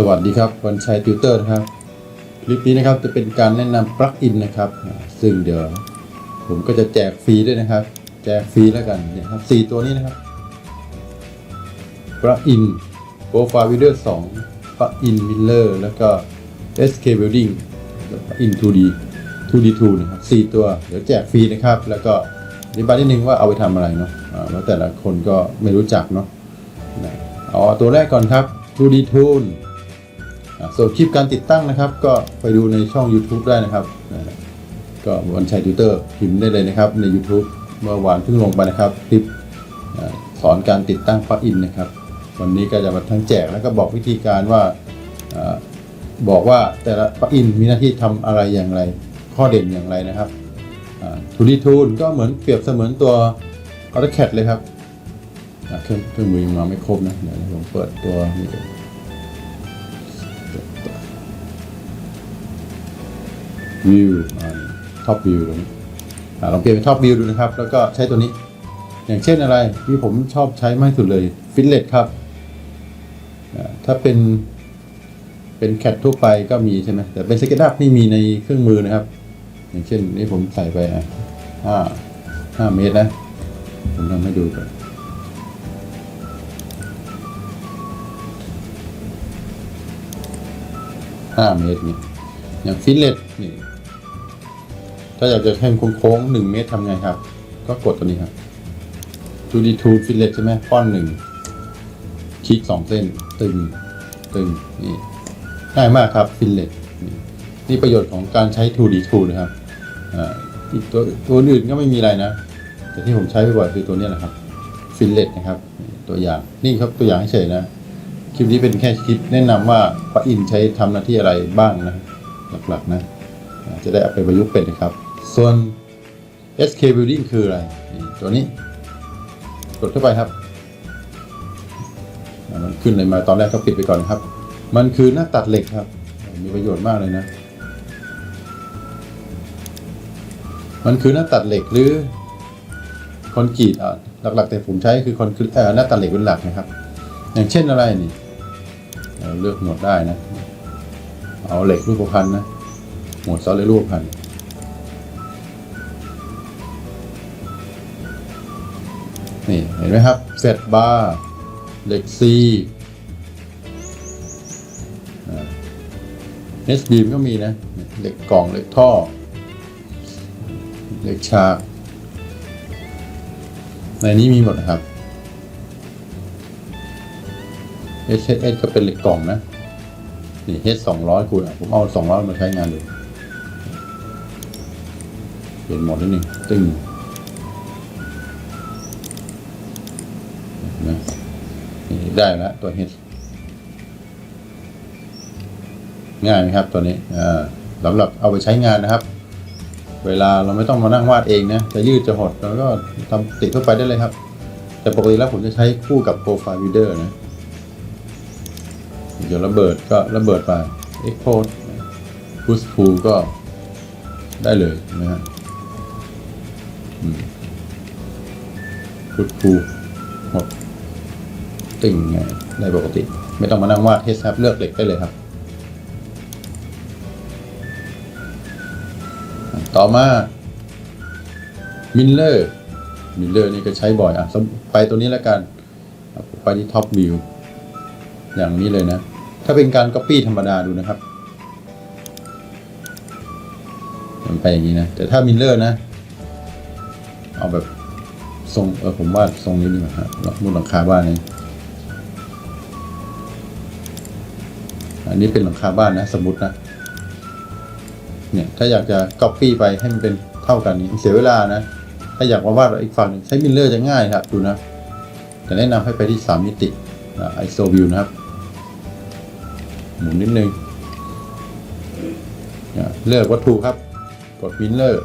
สวัสดีครับวันชัยติวเตอร์นะครับ คลิปนี้นะครับจะเป็นการแนะนำปลั๊กอินนะครับ ซึ่งเดี๋ยวผมก็จะแจกฟรีด้วยนะครับ แจกฟรีแล้วกันนี่ยครับสี่ตัวนี้นะครับปลั๊กอินโปรไฟล์วิดีโอสองปลั๊กอินมิลเลอร์แล้วก็ SK Building แล้วก็ In 2D 2D2 นะครับสี่ตัวเดี๋ยวแจกฟรีนะครับ แล้วก็อธิบายนิดนึงว่าเอาไปทำอะไรเนาะอ่าแล้วแต่ละคนก็ไม่รู้จักเนาะเอาตัวแรกก่อนครับ 2D Tool อ่า ส่วนคลิปการติดตั้งนะครับ ก็ไปดูในช่อง YouTube ได้นะครับก็วันชัยติวเตอร์พิมพ์ได้เลยนะครับใน YouTube เมื่อวานเพิ่งลงไปนะครับ คลิปสอนการติดตั้งปลั๊กอินนะครับ วันนี้ก็จะมาทั้งแจกแล้วก็บอกวิธีการว่าอบอกว่าแต่ละปลั๊กอินมีหน้าที่ทำอะไรอย่างไร ข้อเด่นอย่างไรนะครับทูดีทูลก็เหมือนเปรียบเสมือนตัว AutoCAD เลยครับเครื่องเครื่องมือยังมาไม่ครบนะเดี๋ยวผมเปิดตัวนี้ วิวท็อปวิวตรงนี้ลองเปลี่ยนเป็นท็อปวิวดูนะครับ แล้วก็ใช้ตัวนี้ อย่างเช่นอะไรที่ผมชอบใช้มากสุดเลยฟิตเลตครับ ถ้าเป็นเป็นแคททั่วไปก็มีใช่ไหมแต่เป็นสเก็ตอัพนี่มีในเครื่องมือนะครับ อย่างเช่นนี่ผมใส่ไปอะห้าห้าเมตรนะ ผมทำให้ดูก่อนห้าเมตรนี่ อย่างฟิตเลตนี่ถ้าอยากจะให้มโค้งหนึ่งเมตรทำไงครับ ก็กดตัวนี้ครับ2 d 2ฟิตเลตใช่ไหมป้อนหนึ่งคลิกสองเส้น ตึง ตึง นี่ง่ายมากครับฟิตเลตนี่นี่ประโยชน์ของการใช้ 2D 2นะครับอ่าอีกตัวตัวอื่นก็ไม่มีอะไรนะ แต่ที่ผมใช้บ่อยคือตัวนี้ยแหละครับฟิลเลตนะครับ ตัวอย่างนี่ครับตัวอย่างเฉยนะ คลิปนี้เป็นแค่คลิปแนะนำว่าพระอินใช้ทำหน้าที่อะไรบ้างนะ หลักๆนะจะได้เอาไปประยุกต์เป็นนะครับ ส่วน SK Building คืออะไร ตัวนี้ กดเข้าไปครับมันขึ้นเลยมาตอนแรกก็ปิดไปก่อนนครับ มันคือหน้าตัดเหล็กครับ มีประโยชน์มากเลยนะ มันคือหน้าตัดเหล็กหรือคอนกรีตอะหลักๆแต่ผมใช้คือคอนกรีตหน้าตัดเหล็กเป็นหลักนะครับ อย่างเช่นอะไรนี่เเลือกหมวดได้นะ เอาเหล็กรูปพันนะหมวดซอสเหล็กรูปพันนี่เห็นไหมครับเซตบาร์เหล็กซีเอสบีมก็มีนะเหล็กกล่องเหล็กท่อเหล็กฉากในนี้มีหมดนะครับ H H ก็เป็นเหล็กกล่องนะ นี่ H สองร้อยคูณอะผมเอาสองร้อยมาใช้งานดูเปลี่ยนโหมดนิดนึงตึงนะได้แล้วตัว H ง่ายไหมครับตัวนี้สำหรับเอาไปใช้งานนะครับ เวลาเราไม่ต้องมานั่งวาดเองนะจะยืดจะหดเราก็ทำติดเข้าไปได้เลยครับ แต่ปกติแล้วผมจะใช้คู่กับโปรไฟล์วิดีโอนะ เดี๋ยวระเบิดก็ระเบิดไป Export Push Pull ก็ได้เลยนะฮะ Push Pull หมดติ่งไงได้ปกติ ไม่ต้องมานั่งวาดเทสครับเลือกเหล็กได้เลยครับ ต่อมามิลเลอร์มิลเลอร์นี่ก็ใช้บ่อยอะไปตัวนี้แล้วกัน ไปที่ท็อปวิว อย่างนี้เลยนะ ถ้าเป็นการ Copy ธรรมดาดูนะครับมันไปอย่างนี้นะ แต่ถ้ามิลเลอร์นะ เอาแบบทรงเออผมว่าทรงนี้ดีกว่าครับมุดหลังคาบ้านนี่อันนี้เป็นหลังคาบ้านนะ สมมตินะ เนี่ยถ้าอยากจะ Copy ไปให้มันเป็นเท่ากันนี้เสียเวลานะ ถ้าอยากมาวาดอีกฝั่งหนึ่งใช้มิลเลอร์จะง่ายครับดูนะ แต่แนะนำให้ไปที่สามมิติไอโซวิวนะครับ หมุนนิดนึงเลือกวัตถุครับ กดมิลเลอร์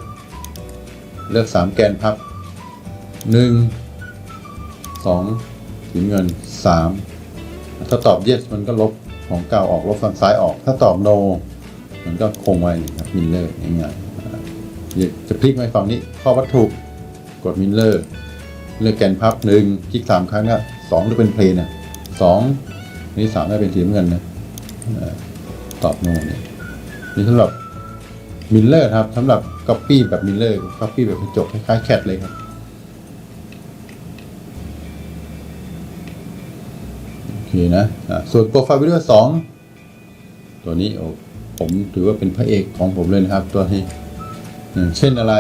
เลือกสามแกนพับหนึ่งสองสีเงินสามถ้าตอบ yes มันก็ลบของเก่าออกลบฝั่งซ้ายออก ถ้าตอบ no มันก็คงไว้ครับมิลเลอร์ง่ายๆอ่ายจะพลิกไปฝั่งนี้ข้อวัตถุกดมิลเลอร์ เลือกแกนพับหนึ่งคลิกสามครั้งก็สองจะเป็นเพลนะสองนี่สามได้เป็นสีน้ำเงินนะ ตอบโนเนี่ยนี่สำหรับมิลเลอร์ครับสำหรับก๊อปปี้แบบมิลเลอร์ก๊อปปี้แบบกระจกคล้ายๆแคทเลยครับโอเคนะส่วนโปรไฟล์วิดีโอสองตัวนี้โอ้ผมถือว่าเป็นพระเอกของผมเลยนะครับตัวนี้อย่างเช่นอะไร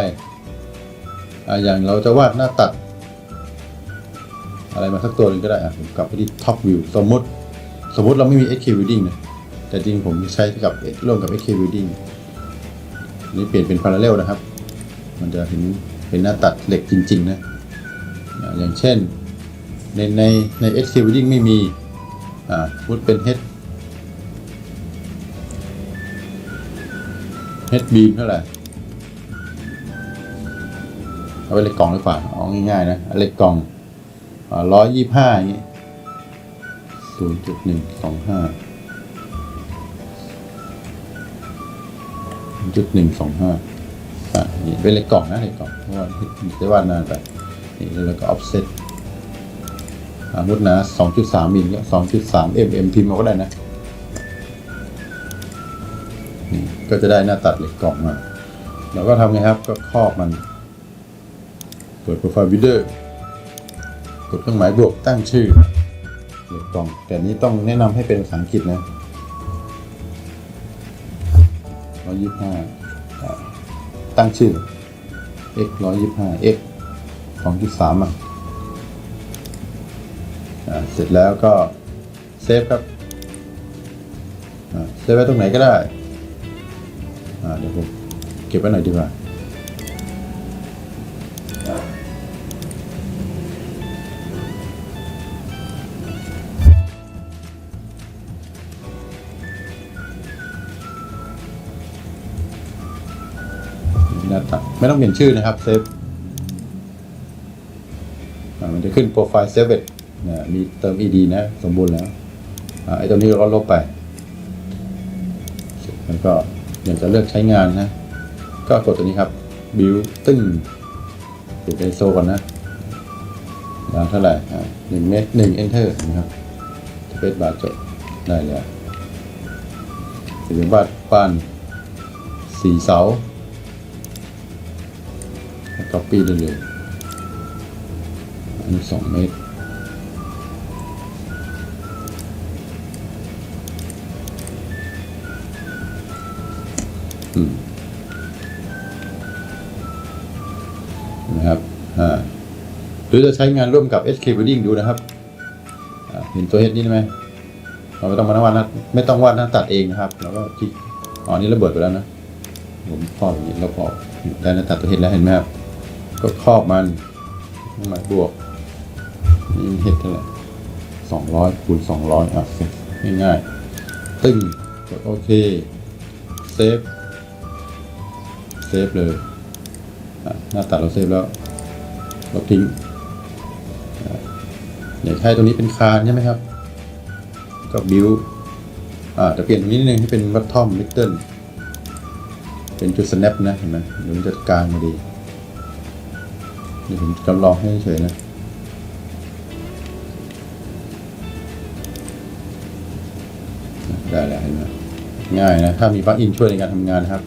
ออย่างเราจะวาดหน้าตัด อะไรมาสักตัวหนึงก็ได้ผมกลับไปที่ top view สมมติ สมมติเราไม่มี SK Building นะ แต่จริงผมใช้กับร่วมกับ SK Building นี่เปลี่ยนเป็น parallel นะครับ มันจะเห็นเป็นหน้าตัดเหล็กจริงๆนะอย่างเช่น ในในใน SK Building ไม่มีอ่าพูดเป็น H H beam เท่าไหร่เอาไปเหล็กกล่องดีกว่าเอาง่ายๆนะเอาเหล็กกล่องร้อยยี่ห้าอย่างงี้ศูนย์จุดหนึ่งสองห้า จุดหนึ่งสองห้าอะนี่เป็นเล็กกล่องนะเล็กกล่องเพราะว่าจะวาดนานไปนี่แล้วก็ offset อ่ามุดหนา2.3มิลก็2.3 mm พิมพ์มาก็ได้นะนี่ก็จะได้หน้าตัดเหล็กกล่องมาเราก็ทำไงครับก็ครอบมัน เปิดโปรไฟล์วิดีโอร์กดเครื่องหมายบวกตั้งชื่อเหล็กกล่อง แต่นี้ต้องแนะนำให้เป็นภาษาอังกฤษนะ 125อ่าตั้งชื่อ x 125 x 2.3อะอ่าเสร็จแล้วก็เซฟครับเซฟไว้ตรงไหนก็ได้เดี๋ยวผมเก็บไว้หน่อยดีกว่า ไม่ต้องเปลี่ยนชื่อนะครับเซฟมันจะขึ้นโปรไฟล์เซฟเวตนะมีเติม ed นะ สมบูรณ์แล้วอ่าไอ้ตัวนี้เราก็ลบไป แล้วก็อยากจะเลือกใช้งานนะ ก็กดตัวนี้ครับ build ตึ้งปิด ISO ก่อนนะยาวเท่าไหร่อ่าหนึ่งเมตรหนึ่ง enter นะครับเปซบาร์จดได้แล้วเป็นบ้านบ้านสี่เสา copy ได้เลยอันนี้สองเมตรอืมนะครับอ่าหรือจะใช้งานร่วมกับ SK Building ดูนะครับเห็นตัวเฮดนี่ไหมเราไม่ต้องมานั่งวาดน้าไม่ต้องวาดน้าตัดเองนะครับ แล้วก็คลิกอ๋อนี่ระเบิดไปแล้วนะผมครออย่างนี้แล้วพอได้น้าตัดตัวเฮดแล้วเห็นไหมครับ ก็ครอบมันหมันบวกนี่เห็ดเท่าไหร่สองร้อยคูณสองร้อยอะง่ายๆตึ้งกดโอเค เซฟ เซฟเลยหน้าตัดเราเซฟแล้วเราทิ้งอะอยากให้ตัวนี้เป็นคานใช่ไหมครับ ก็บิวอ่าแต่เปลี่ยนตรงนี้นิดนึงให้เป็นวัตทอมลิตเติ้ลเป็นจุด snap นะเห็นไหมเดี๋ยวมันจะกลางมาดี เดี๋ยวผมจำลองให้เฉยนะได้แล้วเห็นไหมง่ายนะ ถ้ามีปลั๊กอินช่วยในการทำงานนะครับ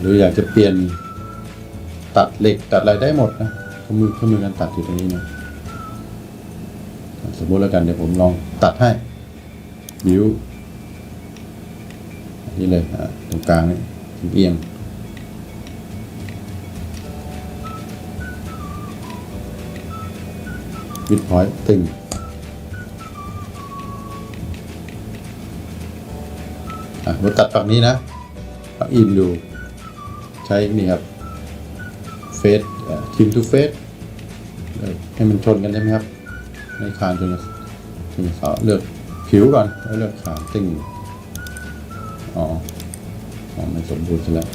หรืออยากจะเปลี่ยนตัดเหล็กตัดอะไรได้หมดนะเครื่อมือเครื่อมือการตัดอยู่ตรงนี้นะ สมมติแล้วกันเดี๋ยวผมลองตัดให้บิวนี่เลยอะตรงกลางนี่เอียงวิดพอยต์ตึงอะเราตัดฝั่งนี้นะฝั่งอินดู ใช้นี่ครับเฟสทีมทูเฟสให้มันชนกันใช่ไหมครับ ในคานจนจนเสาเลือกผิวก่อนแล้วเลือกคานตึงอ๋ออ๋อไม่สมบูรณ์ซะแล้ว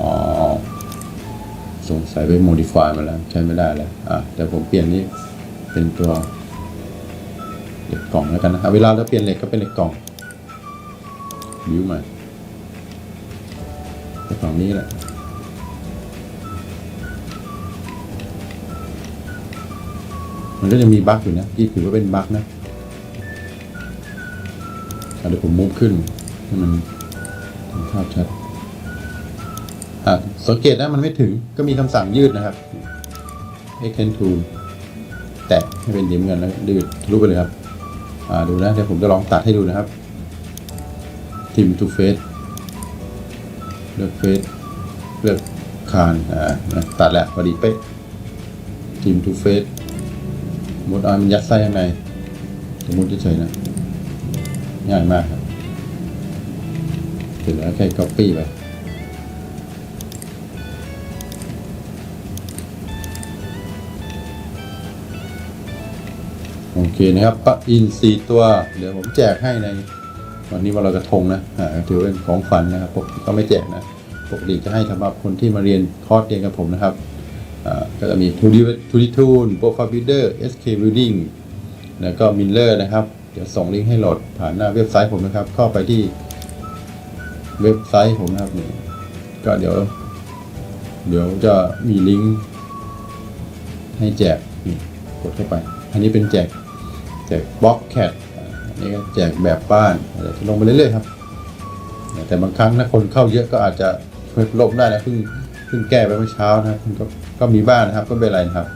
อ๋อสงสัยไป modify มาแล้ว ใช้ไม่ได้แล้วอะเดี๋ยวผมเปลี่ยนนี้เป็นตัวเหล็กกล่องแล้วกันนะครับเวลาเราเปลี่ยนเหล็กก็เป็นเหล็กกล่องบิวใหม่แต่ฝั่งนี้แหละ มันก็จะมีบั๊กอยู่นะที่ถือว่าเป็นบั๊กนะเดี๋ยวผมมุฟขึ้นให้มันเห็นภาพชัดสังเกตนะมันไม่ถึงก็มีคำสั่งยืดนะครับ extend tool แตะให้เป็นสีเงินแล้วยืดทะลุไปเลยครับดูนะเดี๋ยวผมจะลองตัดให้ดูนะครับ trim to face เลือก face เลือกคานอ่าตัดแล้วพอดีเป๊ะ trim to face มมติเอามันยัดไส้ข้างในสมมติเฉยๆนะ ง่ายมากครับเสร็จแล้วแค่ copy ไปโอเคนะครับปลั๊กอินสี่ตัว เดี๋ยวผมแจกให้ใน วันนี้วันลอยกระทงนะถือเป็นของฝันนะครับปกติก็ไม่แจกนะปกติจะให้สำหรับคนที่มาเรียนคอร์สเรียนกับผมนะครับ ก็จะมี 2D 2D Tool Profile Builder SK Building แล้วก็ Miller นะครับ เดี๋ยวส่งลิงก์ให้โหลดผ่านหน้าเว็บไซต์ผมนะครับ เข้าไปที่เว็บไซต์ผมนะครับนี่ก็เดี๋ยว เดี๋ยวจะมีลิงก์ให้แจกนี่กดเข้าไป อันนี้เป็นแจกแจกบล็อกแคทอันนี้ก็แจกแบบบ้านเดี๋ยวจะลงไปเรื่อยๆครับ แต่บางครั้งถ้าคนเข้าเยอะก็อาจจะเพิ่มลบได้นะเพิ่งเพิ่งแก้ไปเมื่อเช้านะครับก็ ก็มีบ้างนะครับก็ไม่เป็นไรนะครับ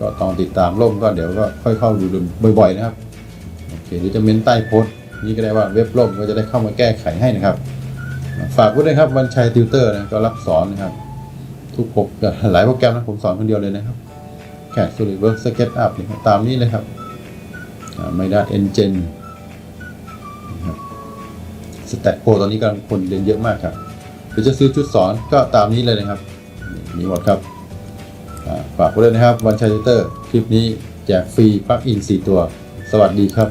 ก็ต้องติดตามล่มก็เดี๋ยวก็ค่อยเข้าดูบ่อยๆนะครับโอเคหรือจะเม้นใต้โพสต์นี่ก็ได้ว่าเว็บล่มก็จะได้เข้ามาแก้ไขให้นะครับ ฝากไว้ด้วยครับวันชัยติวเตอร์นะก็รับสอนนะครับ ทุกโปกหลายโปรแกรมนะผมสอนคนเดียวเลยนะครับแค่สูริเวิร์กสเก็ตอัพเนี่ยตามนี้เลยครับไม่ได้เอนเจนสแต็กโปรตอนนี้กำลังคนเรียนเยอะมากครับหรือจะซื้อชุดสอนก็ตามนี้เลยนะครับ มีหมดครับ ฝากไว้ด้วยนะครับวันชัยติวเตอร์คลิปนี้แจกฟรีปลั๊กอิน 4 ตัว สวัสดีครับ